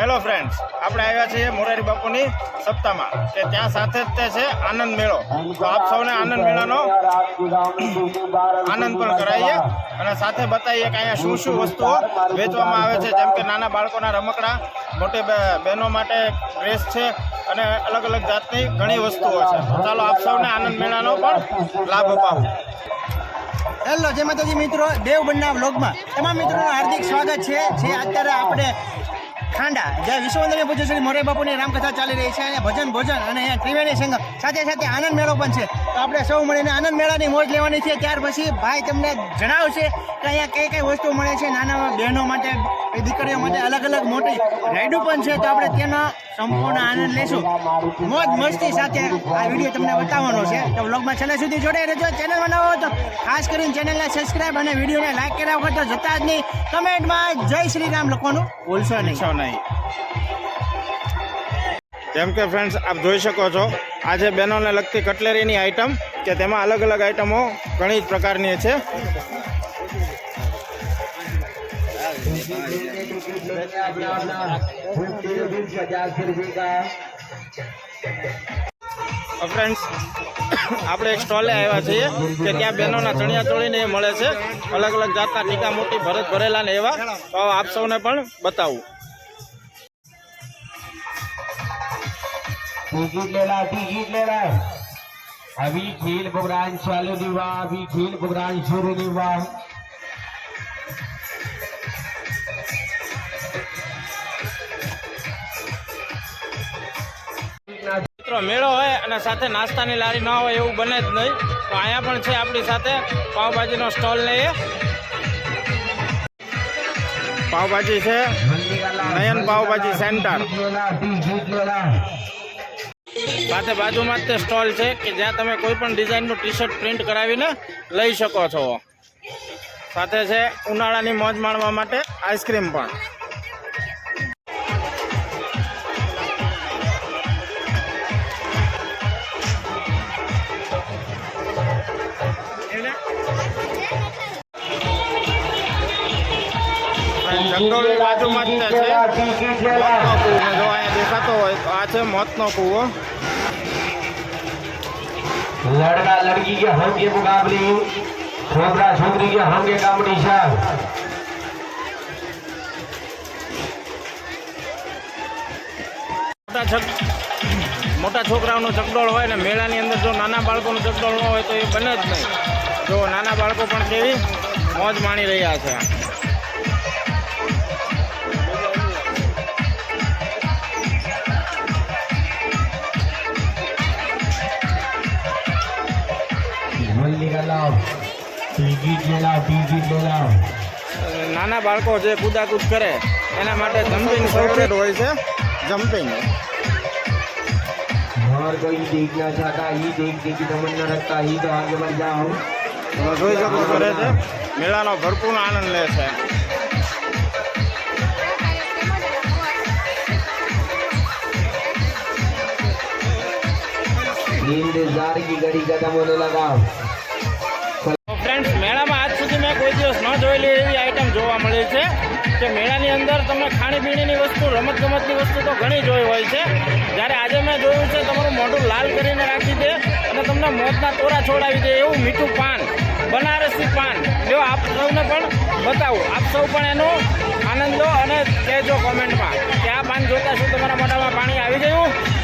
Hello friends આપણે આવ્યા છીએ મોરારી બાપુની સપ્તાહમાં કે ત્યાં સાથે જ તે છે આનંદ મેળો. તો આપ સૌને આનંદ મેળાનો આનંદ પણ કરાવીએ અને સાથે બતાવીએ કે અહીંયા શું શું વસ્તુઓ વેચવામાં આવે છે. જેમ કે નાના બાળકોના રમકડા, મોટી બહેનો માટે ડ્રેસ છે અને અલગ અલગ જાતની ઘણી વસ્તુઓ છે. ચાલો આપ સૌને આનંદ મેળાનો પણ લાભ અપાવું. હેલો જય માતાજી મિત્રો. દેવ બંના બ્લોગમાં તમામ મિત્રોનું હાર્દિક સ્વાગત છે. જે અત્યારે આપણે ખાંડા. જય વિશ્વવંદને પૂજ્ય શ્રી મોરે બાપુની રામકથા ચાલી રહી છે. અને ભજન ભોજન અને અહીંયા ત્રિવેણી સંગમ સાથે સાથે આનંદ મેળો પણ છે. તો આપણે સૌ મળીને આનંદ મેળાની મોજ લેવાની છે. ત્યાર પછી ભાઈ તમને જણાવશે કે અહીંયા કઈ કઈ વસ્તુ મળે છે. નાના બહેનો માટે દીકરીઓ માટે અલગ અલગ મોટી રાઈડો પણ છે. તો આપણે તેનો સંપૂર્ણ આનંદ લેશું. મોજ મસ્તી સાથે આ વીડિયો તમને બતાવવાનો છે. તો બ્લોગમાં છેલ્લે સુધી જોડે રહેજો. ચેનલમાં નવો તો ખાસ કરીને ચેનલને સબસ્ક્રાઈબ અને વિડીયોને લાઈક કર્યા વગર તો જતા જ નહીં. કમેન્ટમાં જય શ્રી રામ લખવાનું ભૂલશો નહીં. નહીં. જેમ કે ફ્રેન્ડ્સ આપ જોઈ શકો છો, આજે બહેનોને લગતી કટલેરીની આઇટમ કે તેમાં અલગ અલગ આઇટમો ઘણી જ પ્રકારની છે. ફ્રેન્ડ્સ આપણે એક સ્ટોલે આવ્યા છીએ કે ત્યાં બહેનોના ચણિયા ચોળીને મળે છે. અલગ અલગ જાતના ટીકા મોટી ભરત ભરેલા ને એવા. તો આપ સૌને પણ બતાવું. ટિકિટ લેલા ટિકિટ લેલા अभी खेल प्रोग्राम चालू नहीं हुआ अभी खेल प्रोग्राम शुरू नहीं हुआ મિત્રો મેળો હોય અને સાથે નાસ્તાની લારી ના હોય એવું બને જ નહીં તો અહીંયા પણ છે આપણી સાથે પાવભાજીનો સ્ટોલ લઈએ પાવભાજી છે નયન પાવભાજી સેન્ટર टिकट लेला સાથે બાજુમાં તે સ્ટોલ છે કે જ્યાં તમે કોઈ પણ ડિઝાઇનનું ટી શર્ટ પ્રિન્ટ કરાવીને લઈ શકો છો. સાથે છે ઉનાળાની મોજ માણવા માટે આઈસ્ક્રીમ પણ. જંગલની બાજુમાં જ છે. દેખાતો હોય તો આ છે મોતનો કૂવો. લડકા લડકી કે હમ કે મુકાબલી છોકરા છોકરી કે હમ કે કોમ્પિટિશન મોટા છોકરાઓનો ચકડોળ હોય ને મેળાની અંદર જો નાના બાળકોનો ચકડોળ ન હોય તો એ બને જ નહીં. જો નાના બાળકો પણ કેવી મોજ માણી રહ્યા છે. जल्दी कर लाओ टिकट ले लाओ टिकट ले लाओ નાના બાળકો જે કૂદાકૂદ કરે એના માટે જમ્પિંગ ફેવરેટ હોય છે જમ્પિંગ और कोई देखना चाहता ही देखने की तमन्ना रखता ही तो आगे बढ़ जाओ તમે જોઈ શકો છો રે છે મેળાનો ભરપૂર આનંદ લે છે इंतजार की घड़ी खत्म होने लगा તો ફ્રેન્ડ્સ મેળામાં આજ સુધી મેં કોઈ દિવસ ન જોયેલી એવી આઈટમ જોવા મળી છે કે મેળાની અંદર તમને ખાણીપીણીની વસ્તુ, રમતગમતની વસ્તુ તો ઘણી જોઈ હોય છે. જ્યારે આજે મેં જોયું છે, તમારું મોઢું લાલ કરીને રાખી દે અને તમને મોતના તોરા છોડાવી દે એવું મીઠું પાન, બનારસી પાન. જો આપ સૌને પણ બતાવું, આપ સૌ પણ એનો આનંદ લો અને કહેજો કોમેન્ટમાં કે આ પાન જોતા શું તમારા મોઢામાં પાણી આવી ગયું?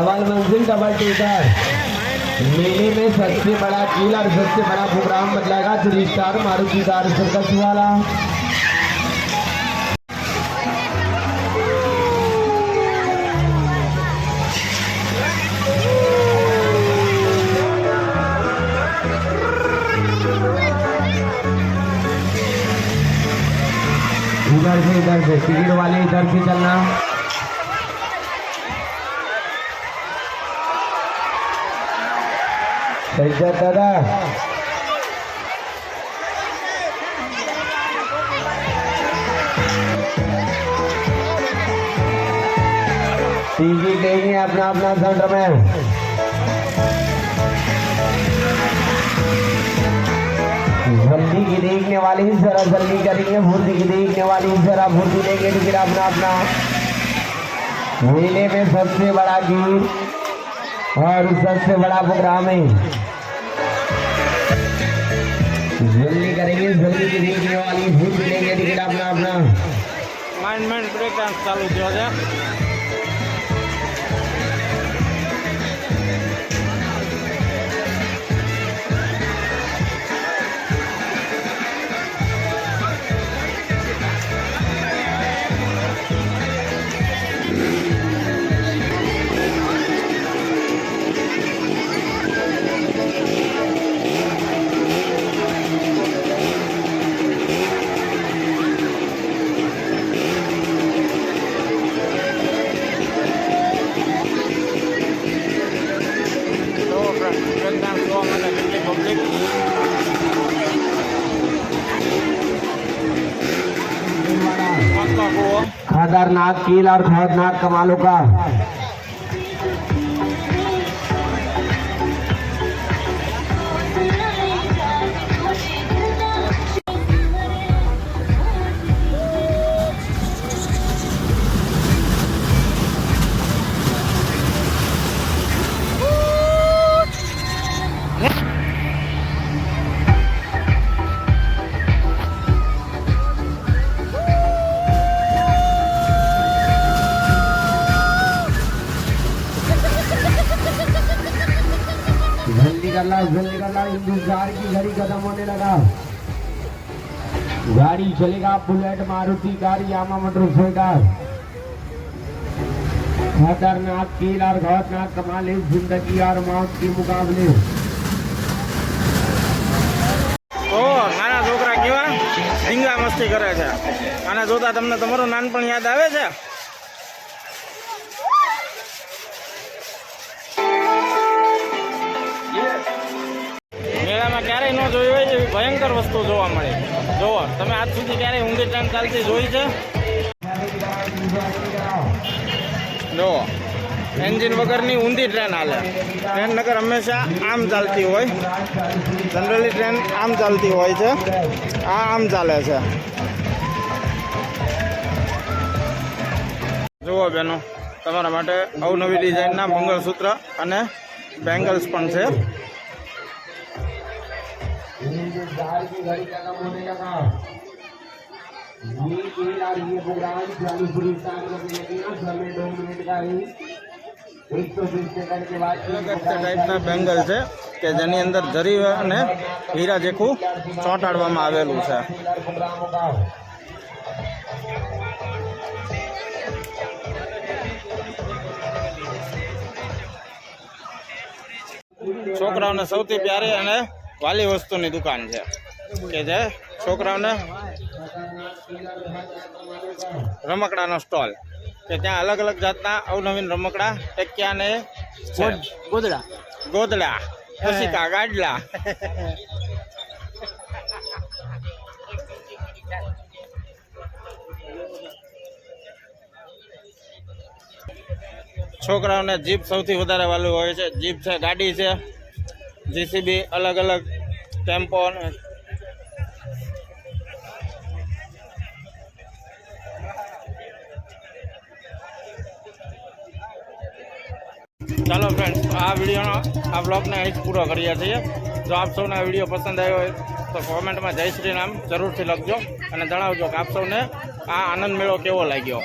डबल मंजिल डबल टीकर मेले में सबसे बड़ा खेल और सबसे बड़ा प्रोग्राम बदलेगा three star Maruti car circus वाला इधर से इधर से टिकट वाले इधर से चलना। सज्जत दादा टिकट लेंगे अपना अपना सेंटर में। जल्दी की देखने वाली जरा, जल्दी करेंगे फुर्ती की देखने वाली जरा फुर्ती लेंगे टिकट अपना अपना। मेले में सबसे बड़ा गीत और सबसे बड़ा प्रोग्राम है। जल्दी जल्दी देखने वाली भूल जाएंगे टिकट अपना अपना माइंड माइंड ब्रेक डांस चालू किया जाए खादरनाक कील और खौफनाक कमालों का जल्दी कर ला जल्दी कर ला इंतजार की घड़ी खत्म होने लगा गाड़ी चलेगा bullet Maruti car Yamaha motorcycle खतरनाक कील और खतरनाक कमाल इस जिंदगी और मौत के मुकाबले ઓ નાના છોકરા કેવા ઢીંગા મસ્તી કરે છે આને જોતા તમને તમારું નાનપણ યાદ આવે છે ભયંકર વસ્તુ જોવા મળે. જોવો, તમે આજ સુધી ક્યારેય ઊંધી ટ્રેન ચાલતી જોઈ છે? જુઓ એન્જિન વગરની ઊંધી ટ્રેન હાલે. ટ્રેન નગર હંમેશા આમ ચાલતી હોય. જનરલી ટ્રેન આમ ચાલતી હોય છે. આ આમ ચાલે છે. જુઓ બેનો, તમારા માટે અવનવી ડિઝાઇનના મંગળસૂત્ર અને બેંગલ્સ પણ છે. इंतजार की घड़ी खत्म होने लगा ये खेल और ये प्रोग्राम चालू पूरी स्टार्ट करने लगे ना समय दो मिनट का है एक सौ बीस सेकंड के बाद અલગ જ ટાઈપના બેંગલ છે કે જેની અંદર જરી અને હીરા જેખું ચોંટાડવામાં આવેલું છે प्रोग्राम होगा છોકરાઓને સૌથી પ્યારી અને વાલી વસ્તુની દુકાન છે. કે જે છોકરાઓને રમકડાનો સ્ટોલ. કે ત્યાં અલગ અલગ જાતના અવનવીન રમકડા ટેક્યા ને ગોદડા. ગોદડા હસીકા ગાડલા. છોકરાઓને જીપ સૌથી વધારે વાલું હોય છે. જીપ છે ગાડી છે. જીસીબી અલગ અલગ ટેમ્પો ચાલો ફ્રેન્ડ્સ આ વિડીયોનો, આ બ્લોગને અહીં જ પૂરો કરીએ છીએ. જો આપ સૌને વીડિયો પસંદ આવ્યો હોય, તો કોમેન્ટમાં જય શ્રી રામ જરૂરથી લખજો અને જણાવજો કે આપ સૌને આ આનંદ મેળો કેવો લાગ્યો?